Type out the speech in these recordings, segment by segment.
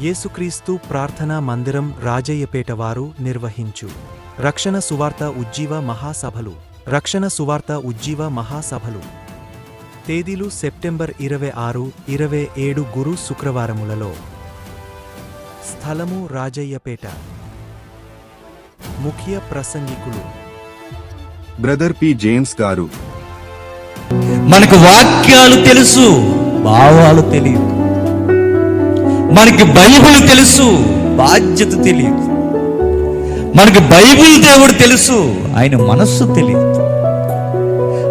యేసుక్రీస్తు ప్రార్థనా మందిరం రాజయ్యపేట వారు నిర్వహించు. రక్షణ సువార్త ఉజ్జీవ మహాసభలు. రక్షణ సువార్త ఉజ్జీవ మహాసభలు. తేదీలు సెప్టెంబర్ ఇరవై ఆరు ఇరవై ఏడు గురు శుక్రవారములలో. స్థలము రాజయ్యపేట. ముఖ్య ప్రసంగికులు. బ్రదర్ పి జేమ్స్ గారు. మనకు వాక్యాలు తెలుసు భావాలు తెలియదు. మనకి బైబిల్ తెలుసు. బాధ్యత తెలియదు. మనకి బైబిల్ దేవుడు తెలుసు ఆయన మనస్సు తెలియదు.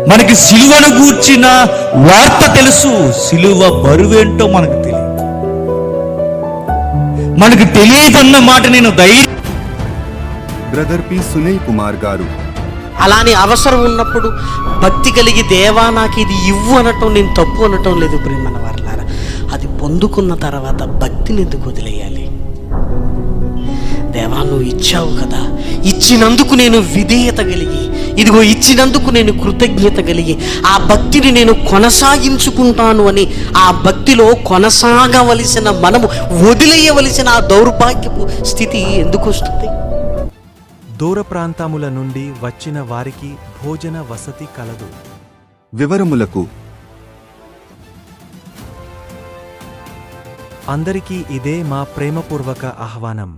మనకి సిలువను గూర్చిన వార్త తెలుసు సిలువ బరువేంటో మనకు తెలియదు. మనకు తెలియదన్న మాట నేను ధైర్యం బ్రదర్ పి సునీల్ కుమార్ గారు. అలానే అవసరం ఉన్నప్పుడు భక్తి కలిగి దేవా నాకు ఇది ఇవ్వు అనటం నేను తప్పు అనటం లేదు ప్రేమన వారలారా అది పొందుకున్న తర్వాత భక్తిని ఎందుకు వదిలేయాలి? దేవా నువ్వు ఇచ్చావు కదా. ఇచ్చినందుకు నేను విధేయత కలిగి ఇదిగో ఇచ్చినందుకు నేను కృతజ్ఞత కలిగి ఆ భక్తిని నేను కొనసాగించుకుంటాను అని ఆ భక్తిలో కొనసాగవలసిన మనము వదిలేయవలసిన ఆ దౌర్భాగ్యపు స్థితి ఎందుకు వస్తుంది? దూర ప్రాంతముల నుండి వచ్చిన వారికి భోజన వసతి కలదు. వివరములకు అందరికీ ఇదే మా ప్రేమపూర్వక ఆహ్వానం.